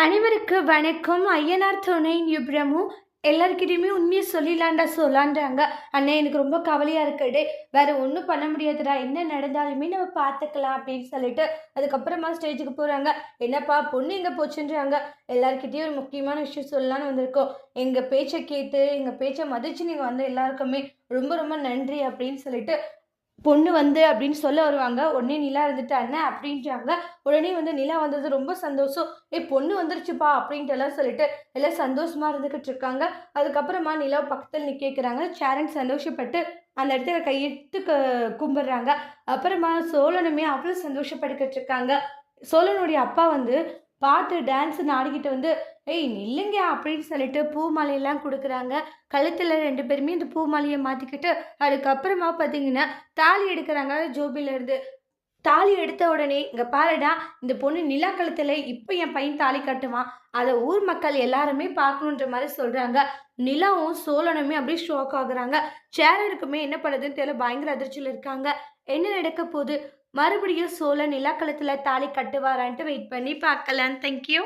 அனைவருக்கு வணக்கம். ஐயனார் துணையின் யுப்ரமும் எல்லாருக்கிட்டையுமே உண்மையை சொல்லிடலான்டா சொல்லான்றாங்க. அண்ணே எனக்கு ரொம்ப கவலையாக இருக்குடே வேறு ஒன்றும் பண்ண முடியாதுடா. என்ன நடந்தாலுமே நம்ம பார்த்துக்கலாம் அப்படின்னு சொல்லிட்டு அதுக்கப்புறமா ஸ்டேஜுக்கு போகிறாங்க என்னப்பா பொண்ணு எங்கே போச்சுன்றாங்க. எல்லாருக்கிட்டேயும் ஒரு முக்கியமான விஷயம் சொல்லலான்னு வந்திருக்கோம். எங்கள் பேச்சை கேட்டு எங்கள் பேச்சை மதித்து நீங்கள் வந்து எல்லாருக்குமே ரொம்ப ரொம்ப நன்றி அப்படின்னு சொல்லிட்டு பொண்ணு வந்து அப்படின்னு சொல்ல வருவாங்க. உடனே நிலா இருந்துட்டு அண்ணன் அப்படின்றாங்க. உடனே வந்து நிலா வந்தது ரொம்ப சந்தோஷம். ஏ பொண்ணு வந்துருச்சுப்பா அப்படின்ட்டு எல்லாம் சொல்லிட்டு எல்லாம் சந்தோஷமா இருந்துக்கிட்டு இருக்காங்க அதுக்கப்புறமா நிலா பக்கத்தில் நிற்கிறாங்க கேட்குறாங்க சேரன் சந்தோஷப்பட்டு அந்த இடத்துல கையெடுத்து க- கும்பிடுறாங்க. அப்புறமா சோழனுமே அவ்வளோ சந்தோஷப்பட்டுக்கிட்டு இருக்காங்க சோழனுடைய அப்பா வந்து பாட்டு டான்ஸ் ஆடிக்கிட்டு வந்து ஏய் நில்லுங்க அப்படின்னு சொல்லிட்டு பூ மாலையெல்லாம் கொடுக்குறாங்க. கழுத்தில் ரெண்டு பேருமே இந்த பூ மாலையை மாற்றிக்கிட்டு அதுக்கப்புறமா பார்த்தீங்கன்னா தாலி எடுக்கிறாங்க ஜோபிலேருந்து தாலி எடுத்த உடனே இங்கே பாருடா இந்த பொண்ணு நிலா கழுத்தில் இப்போ என் பையன் தாலி கட்டுவான். அதை ஊர் மக்கள் எல்லாருமே பார்க்கணுன்ற மாதிரி சொல்கிறாங்க நிலாவும் சோழனுமே அப்படியே ஷோக் ஆகுறாங்க. சேரனுக்குமே என்ன பண்ணுறதுன்னு தெரியல பயங்கர அதிர்ச்சியில் இருக்காங்க. என்ன நடக்க போகுது? மறுபடியும் சோழன் நிலாக்களத்தில் தாலி கட்டுவாரான்ட்டு வெயிட் பண்ணி பார்க்கலாம். தேங்க்யூ